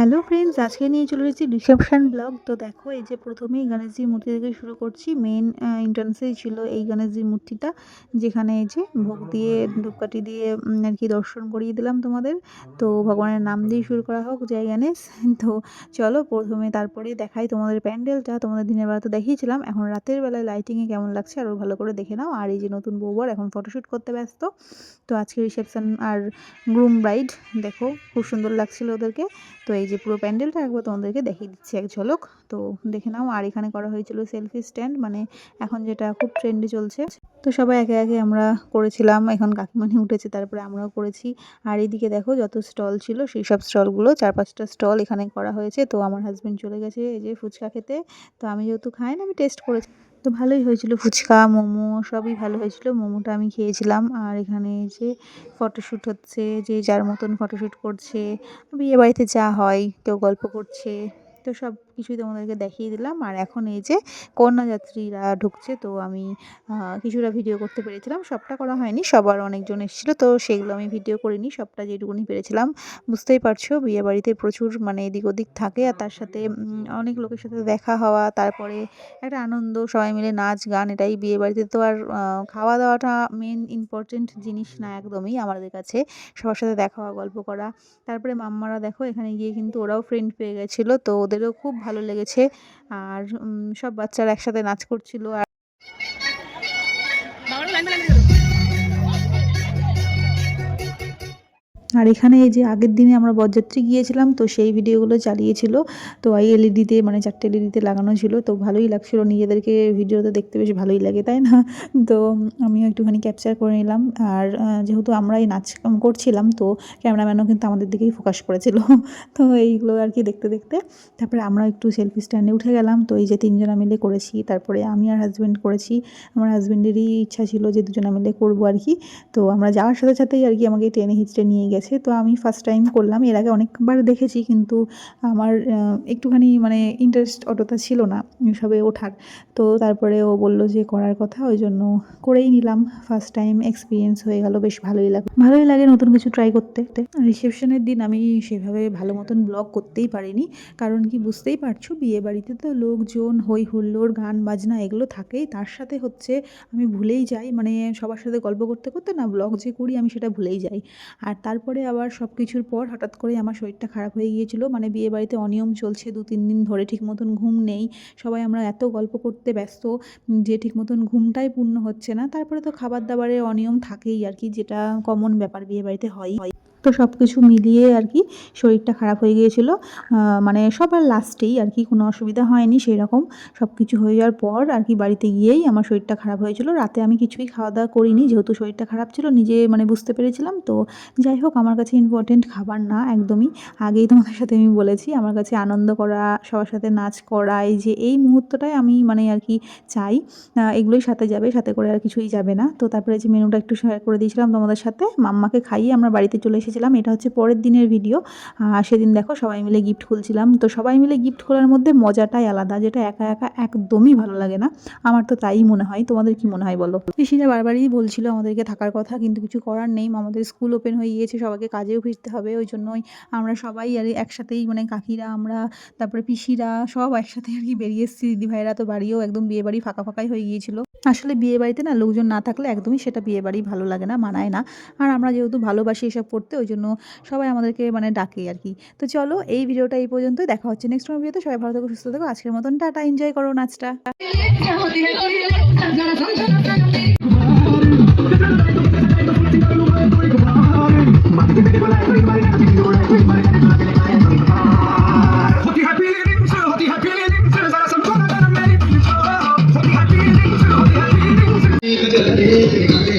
Hello friends আজকে নিয়ে চলে এসেছি রিসেপশন ব্লগ তো দেখো, এই যে প্রথমেই গণেশজির মূর্তি থেকে শুরু করছি। মেন এন্ট্রান্সেই ছিল এই গণেশজির মূর্তিটা, যেখানে এই যে ভোগ দিয়ে, ধূপকাঠি দিয়ে আর কি দর্শন করিয়ে দিলাম তোমাদের। তো ভগবানের নাম দিয়ে শুরু করা হোক, জয় গণেশ। তো চলো প্রথমে তারপরে দেখাই তোমাদের প্যান্ডেলটা। তোমাদের দিনের বেলা তো দেখিয়েছিলাম, এখন রাতের বেলায় লাইটিংয়ে কেমন লাগছে আরও ভালো করে দেখে নাও। আর এই যে নতুন বউবার এখন ফটোশ্যুট করতে ব্যস্ত। তো আজকে রিসেপশন আর গ্রুম ব্রাইড দেখো, খুব সুন্দর লাগছিল ওদেরকে। তো এই যে পুরো প্যান্ডেলটা একবার তোমাদেরকে দেখিয়ে দিচ্ছি এক ঝলক। তো দেখে নাও আর এখানে করা হয়েছিল সেলফি স্ট্যান্ড মানে এখন যেটা খুব ট্রেন্ডে চলছে। তো সবাই একে একে আমরা করেছিলাম, এখন কাকিমানি উঠেছে, তারপরে আমরাও করেছি। আর এইদিকে দেখো যত স্টল ছিল, সেই সব স্টলগুলো, চার পাঁচটা স্টল এখানে করা হয়েছে। তো আমার হাজব্যান্ড চলে গেছে এই যে ফুচকা খেতে। তো আমি যেহেতু খাই না, আমি টেস্ট করেছি। তো ভালোই হয়েছিল ফুচকা, মোমো, সবই ভালো হয়েছিল। মোমোটা আমি খেয়েছিলাম। আর এখানে যে ফটোশ্যুট হচ্ছে, যে যার মতন ফটোশ্যুট করছে, বিয়ে বাড়িতে যা হয়, কেউ গল্প করছে, তো সব কিছুই তোমাদেরকে দেখিয়ে দিলাম। আর এখন এই যে কন্যাযাত্রীরা ঢুকছে, তো আমি কিছুটা ভিডিও করতে পেরেছিলাম। সবটা করা হয়নি, সবার অনেকজন এসেছিল, তো সেগুলো আমি ভিডিও করিনি। সবটা যেটুকুনি পেরেছিলাম, বুঝতেই পারছ বিয়ে বাড়িতে প্রচুর মানে এদিক ওদিক থাকে। আর তার সাথে অনেক লোকের সাথে দেখা হওয়া, তারপরে একটা আনন্দ, সবাই মিলে নাচ, গান, এটাই বিয়ে বাড়িতে তো আর খাওয়া দাওয়াটা মেন ইম্পর্টেন্ট জিনিস না একদমই আমাদের কাছে। সবার সাথে দেখা হওয়া, গল্প করা। তারপরে মাম্মারা দেখো, এখানে গিয়ে কিন্তু ওরাও ফ্রেন্ড পেয়ে গেছিল, তো ওদেরও খুব ভালো লেগেছে। আর সব বাচ্চারা একসাথে নাচ করছিল আর আর এখানে এই যে আগের দিনে আমরা বরযাত্রী গিয়েছিলাম, তো সেই ভিডিওগুলো চালিয়েছিল। তো এই এলইডিতে মানে চারটে এলইডিতে লাগানো ছিল, তো ভালোই লাগছিল। নিজেদেরকে ভিডিওতে দেখতে বেশ ভালোই লাগে, তাই না? তো আমিও একটুখানি ক্যাপচার করে নিলাম। আর যেহেতু আমরাই নাচ করছিলাম, তো ক্যামেরাম্যানও কিন্তু আমাদের দিকেই ফোকাস করেছিল। তো এইগুলো আর কি দেখতে দেখতে। তারপরে আমরা একটু সেলফি স্ট্যান্ডে উঠে গেলাম। তো এই যে তিনজনা মিলে করেছি। তারপরে আমি আর হাজব্যান্ড করেছি। আমার হাজব্যান্ডেরই ইচ্ছা ছিল যে দুজনা মিলে করব আর কি। তো আমরা যাওয়ার সাথে সাথেই আর কি আমাকে টেনে হিচড়ে নিয়ে গেছে। তো আমি ফার্স্ট টাইম করলাম। এর আগে অনেকবার দেখেছি কিন্তু আমার একটুখানি মানে ইন্টারেস্ট অতটা ছিল না সবে ওঠার। তো তারপরে ও বলল যে করার কথা, ওই জন্য করেই নিলাম। ফার্স্ট টাইম এক্সপিরিয়েন্স হয়ে গেল, বেশ ভালোই লাগে ভালোই লাগে নতুন কিছু ট্রাই করতে। রিসেপশনের দিন আমি সেভাবে ভালো মতন ব্লগ করতেই পারিনি। কারণ কি বুঝতেই পারছ, বিয়ে বাড়িতে তো লোকজন হই হুল্লোড়, গান বাজনা এগুলো থাকেই। তার সাথে হচ্ছে আমি ভুলেই যাই। মানে সবার সাথে গল্প করতে করতে না ব্লগ যে করি আমি সেটা ভুলেই যাই। আর তারপরে আবার সব কিছুর পর হঠাৎ করে আমার শরীরটা খারাপ হয়ে গিয়েছিল। মানে বিয়ে বাড়িতে অনিয়ম চলছে, দু, তিন দিন ধরে ঠিক মতন ঘুম নেই। সবাই আমরা এত গল্প করতে ব্যস্ত যে ঠিক মতন ঘুমটাই পূর্ণ হচ্ছে না। তারপরে তো খাবার দাবারের অনিয়ম থাকেই আর কি, যেটা কমন ব্যাপার বিয়ে বাড়িতে হয়ই তো সব কিছু মিলিয়ে আর কি শরীরটা খারাপ হয়ে গিয়েছিল। মানে সবার লাস্টেই আর কি কোনো অসুবিধা হয়নি সেই রকম সব কিছু হয়ে যাওয়ার পর আর কি বাড়িতে গিয়েই আমার শরীরটা খারাপ হয়েছিল। রাতে আমি কিছুই খাওয়া দাওয়া করিনি, যেহেতু শরীরটা খারাপ ছিল, নিজে মানে বুঝতে পেরেছিলাম। তো যাই হোক, আমার কাছে ইম্পর্টেন্ট খাবার না, একদমই। আগেই তোমাদের সাথে আমি বলেছি, আমার কাছে আনন্দ করা, সবার সাথে নাচ করা, এই যে এই মুহূর্তটাই আমি মানে আর কি চাই। এগুলোই সাথে যাবে, সাথে করে আর কিছুই যাবে না। তো তারপরে যে মেনুটা একটু শেয়ার করে দিয়েছিলাম তোমাদের সাথে, মাম্মাকে খাইয়ে আমরা বাড়িতে চলে এসেছিলাম এটা হচ্ছে পরের দিনের ভিডিও সেদিন দেখো সবাই মিলে গিফট খুলছিলাম। তো সবাই মিলে গিফট খোলার মধ্যে মজাটাই আলাদা, যেটা একা একা একদমই ভালো লাগে না। আমার তো তাই মনে হয়। তোমাদের কি মনে হয় বলো? পিসিরা বারবারই বলছিল আমাদেরকে থাকার কথা, কিন্তু কিছু করার নেই। আমাদের স্কুল ওপেন হয়ে গিয়েছে, সবাইকে কাজেও ফিরতে হবে। ওই জন্যই আমরা সবাই আর একসাথেই মানে কাকিরা, আমরা, তারপরে পিসিরা, সব একসাথে আর কি বেরিয়ে এসেছি। দিদিভাইরা তো বাড়িও একদম বিয়ে বাড়ি ফাঁকা ফাঁকাই হয়ে গিয়েছিল। আসলে বিয়ে বাড়িতে না লোকজন না থাকলে একদমই সেটা বিয়ে বাড়ি ভালো লাগে না, মানায় না। আর আমরা যেহেতু ভালোবাসি এসব করতে, ওই জন্য সবাই আমাদেরকে মানে ডাকে আর কি। তো চলো এই ভিডিওটা এই পর্যন্তই, দেখা হচ্ছে নেক্সট ভিডিওতে সবাই ভালো থাকো, সুস্থ থাকো। আজকের মতন টাটা এনজয় করো নাচটা। Gracias.